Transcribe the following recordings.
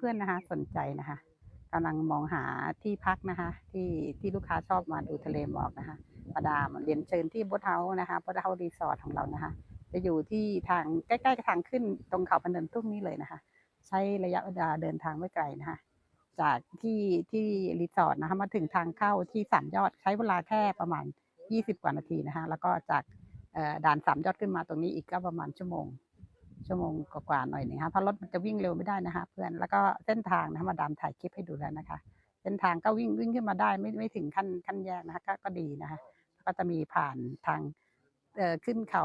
เพื่อนๆนะคะ สนใจนะคะกำลังมองหาที่พักนะคะ ที่ที่ลูกค้าชอบมาดูทะเลหมอกนะคะมาดามเรียนเชิญที่บดเฮานะคะบดเฮารีสอร์ทของเรานะคะ จะอยู่ที่ทางใกล้ๆกับทางขึ้นตรงเขาพนเนินทุ่งนี้เลยนะคะ ใช้ระยะเวลาเดินทางไม่ไกลนะคะ จากที่ที่รีสอร์ทนะคะมาถึงทางเข้าที่สามยอดใช้เวลาแค่ประมาณ 20 กว่านาทีนะคะ แล้วก็จากด่านสามยอดขึ้นมาตรงนี้อีกก็ประมาณชั่วโมง ชั่วโมงกว่าๆหน่อยนึงนะคะเพราะรถมันจะวิ่งเร็วไม่ได้นะคะ เพื่อนแล้วก็เส้นทางนะคะมาดามถ่ายคลิปให้ดูแล้วนะคะ เส้นทางก็วิ่งวิ่งขึ้นมาได้ไม่ไม่ถึงขั้นขั้นแยกนะคะก็ก็ดีนะคะแล้วก็จะมีผ่านทางเอ่อขึ้นเขา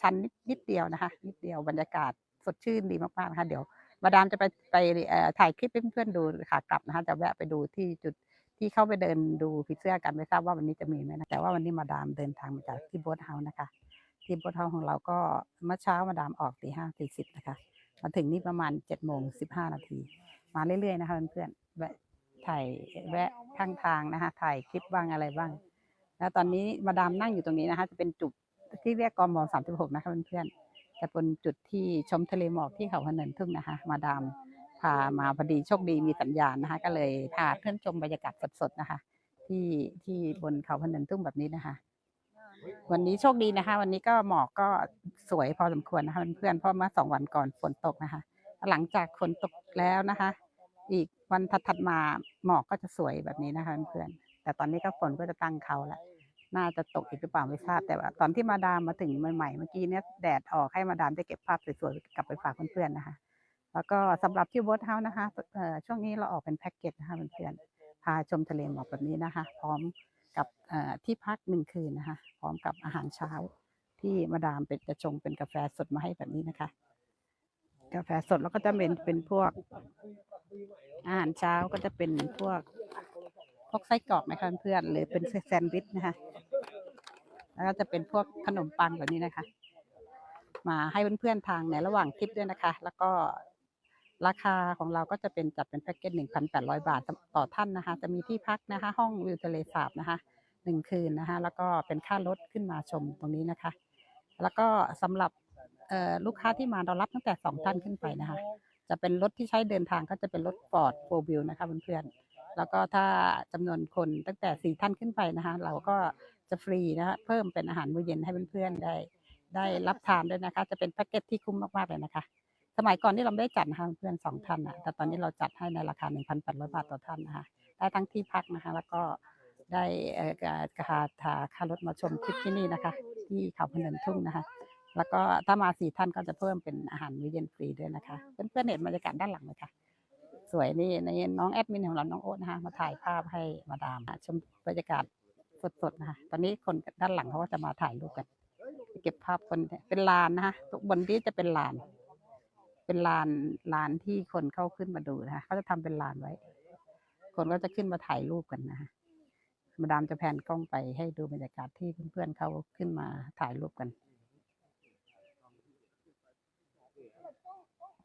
ชันๆนิดนิดเดียวนะคะ นิดเดียวบรรยากาศสดชื่นดีมากๆนะคะเดี๋ยวมาดามจะไปไปเอ่อถ่ายคลิปให้เพื่อนๆดูขากลับนะคะจะแวะไปดูที่จุดที่เข้าไปเดินดูผีเสื้อกันไม่ทราบว่าวันนี้จะมีไหมนะแต่ว่าวันนี้มาดามเดินทางมาจากที่โบ๊ทเฮาส์นะคะ ที่โบ๊ทาส์ของเราก็เมื่อเช้ามาดามออกตีห้าตีสิบนะคะ มาถึงนี่ประมาณเจ็ดโมงสิบห้านาที มาเรื่อยๆนะคะเพื่อนๆแวะถ่ายแวะข้างทางนะคะถ่ายคลิปบ้างอะไรบ้าง แล้วตอนนี้มาดามนั่งอยู่ตรงนี้นะคะ จะเป็นจุดที่เรียกกมสามสิบหกนะคะเพื่อนๆจะเป็นจุดที่ชมทะเลหมอกที่เขาพะเนินทุ่งนะคะ มาดามพามาพอดีโชคดีมีสัญญาณนะคะ ก็เลยพาเพื่อนชมบรรยากาศสดๆนะคะ ที่ที่บนเขาพะเนินทุ่งแบบนี้นะคะ วันนี้โชคดีนะคะ วันนี้ก็หมอกก็สวยพอสมควรนะคะเพื่อนๆเพราะเมื่อสองวันก่อนฝนตกนะคะ หลังจากฝนตกแล้วนะคะ อีกวันถัดๆมาหมอกก็จะสวยแบบนี้นะคะเพื่อนๆแต่ตอนนี้ก็ฝนก็จะตั้งเขาแล้วน่าจะตกอีกหรือเปล่าไม่ทราบแต่ว่าตอนที่มาดามมาถึงใหม่ๆเมื่อกี้เนี่ยแดดออกให้มาดามได้เก็บภาพสวยๆกลับไปฝากเพื่อนๆนะคะ แล้วก็สำหรับที่วอตเฮานะคะช่วงนี้เราออกเป็นแพ็กเกจนะคะเพื่อนๆพาชมทะเลหมอกแบบนี้นะคะ พร้อม กับที่พักหนึ่งคืนนะคะ พร้อมกับอาหารเช้า ที่มาดามเป็นจะชงเป็นกาแฟสดมาให้แบบนี้นะคะ กาแฟสดแล้วก็จะเป็นเป็นพวก อาหารเช้าก็จะเป็นพวกพวกไส้กรอกนะคะเพื่อนหรือเป็นแซนด์วิชนะคะ แล้วก็จะเป็นพวกขนมปังแบบนี้นะคะ มาให้เพื่อนๆทางในระหว่างทริปด้วยนะคะ แล้วก็ ราคาของเราก็จะเป็นจัดเป็นแพ็กเกจหนึ่งพันแปดร้อยบาทต่อท่านนะคะ จะมีที่พักนะคะ ห้องวิวทะเลสาบนะคะหนึ่งคืนนะคะ แล้วก็เป็นค่ารถขึ้นมาชมตรงนี้นะคะ แล้วก็สำหรับลูกค้าที่มาเรารับตั้งแต่สองท่านขึ้นไปนะคะ จะเป็นรถที่ใช้เดินทางก็จะเป็นรถฟอร์ดโฟวิวนะคะเพื่อนๆแล้วก็ถ้าจำนวนคนตั้งแต่สี่ท่านขึ้นไปนะคะ เราก็จะฟรีนะคะเพิ่มเป็นอาหารมื้อเย็นให้เพื่อนๆได้ ได้รับทานด้วยนะคะ จะเป็นแพ็กเกจที่คุ้มมากๆเลยนะคะ สมัยก่อนที่เราไม่ได้จัดนะคะเพื่อนสองท่านนะแต่ตอนนี้เราจัดให้ในราคา 1,800 บาทต่อท่านนะคะได้ทั้งที่พักนะคะ แล้วก็ได้เอ่อกค่าค่าค่ารถมาชมทริปที่นี่นะคะ ที่เขาพะเนินทุ่งนะคะ แล้วก็ถ้ามาสี่ท่านก็จะเพิ่มเป็นอาหารมื้อเย็นฟรีด้วยนะคะ เพื่อนๆเห็นบรรยากาศด้านหลังเลยค่ะ สวยนี่ในน้องแอดมินของเราน้องโอ๊ตนะคะมาถ่ายภาพให้มาดามชมบรรยากาศสดๆนะคะ ตอนนี้คนด้านหลังเขาก็จะมาถ่ายรูปกัน เก็บภาพคนเป็นลานนะคะบนที่จะเป็นลาน เป็นลานลานที่คนเข้าขึ้นมาดูนะคะเขาจะทำเป็นลานไว้ คนก็จะขึ้นมาถ่ายรูปกันนะคะมาดามจะแพนกล้องไปให้ดูบรรยากาศที่เพื่อนๆเขาขึ้นมาถ่ายรูปกัน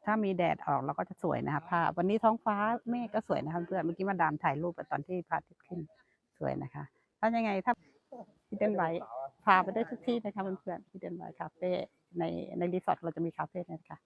ถ้ามีแดดออกเราก็จะสวยนะคะภาพวันนี้ท้องฟ้าเมฆก็สวยนะคะเพื่อนเมื่อกี้มาดามถ่ายรูปไปตอนที่พระอาทิตย์ขึ้นสวยนะคะ ถ้ายังไงถ้าพี่เดนไว้พาไปได้ทุกที่นะคะเพื่อนๆพี่เดนไว้คาเฟ่ในในรีสอร์ทเราจะมีคาเฟ่นะคะ